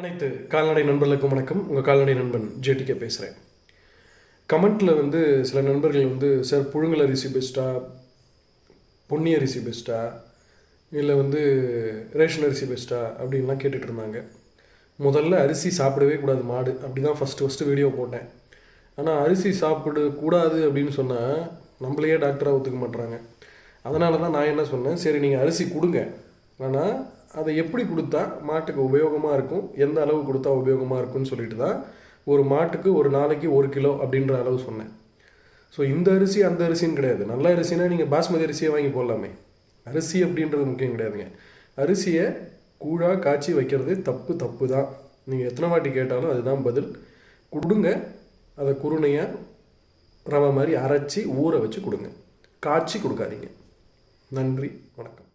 அனைத்து கால்நடை நண்பர்களுக்கும் வணக்கம். உங்கள் கால்நடை நண்பன் ஜேடிகே பேசுகிறேன் கமெண்ட்டில் வந்து சில நண்பர்கள் வந்து சார் புழுங்கல் அரிசி பெஸ்ட்டா பொன்னி அரிசி பெஸ்ட்டா இல்லை வந்து ரேஷன் அரிசி பெஸ்ட்டா அப்படின்லாம் கேட்டுட்டு இருந்தாங்க. முதல்ல அரிசி சாப்பிடவே கூடாது மாடு. அப்படி தான் ஃபஸ்ட்டு ஃபஸ்ட்டு வீடியோ போட்டேன். ஆனால் அரிசி சாப்பிடக்கூடாது அப்படின்னு சொன்னால் நம்மளையே டாக்டராக ஒத்துக்க மாட்றாங்க. அதனால தான் நான் என்ன சொன்னேன் சரி நீங்கள் அரிசி கொடுங்க. ஆனால் அதை எப்படி கொடுத்தா மாட்டுக்கு உபயோகமாக இருக்கும்? எந்த அளவு கொடுத்தா உபயோகமாக இருக்கும்னு சொல்லிட்டு தான் ஒரு மாட்டுக்கு ஒரு நாளைக்கு ஒரு கிலோ அப்படின்ற அளவு சொன்னேன். ஸோ இந்த அரிசி அந்த அரிசின்னு கிடையாது. நல்ல அரிசினா நீங்கள் பாஸ்மதி அரிசியை வாங்கி போடலாமே. அரிசி அப்படின்றது முக்கியம் கிடையாதுங்க. அரிசியை கூழாக காய்ச்சி வைக்கிறது தப்பு தப்பு தான். நீங்கள் எத்தனை வாட்டி கேட்டாலும் அதுதான் பதில். கொடுங்க. அதை குருணையாக ரவை மாதிரி அரைச்சி ஊற வச்சு கொடுங்க. காய்ச்சி கொடுக்காதீங்க. நன்றி. வணக்கம்.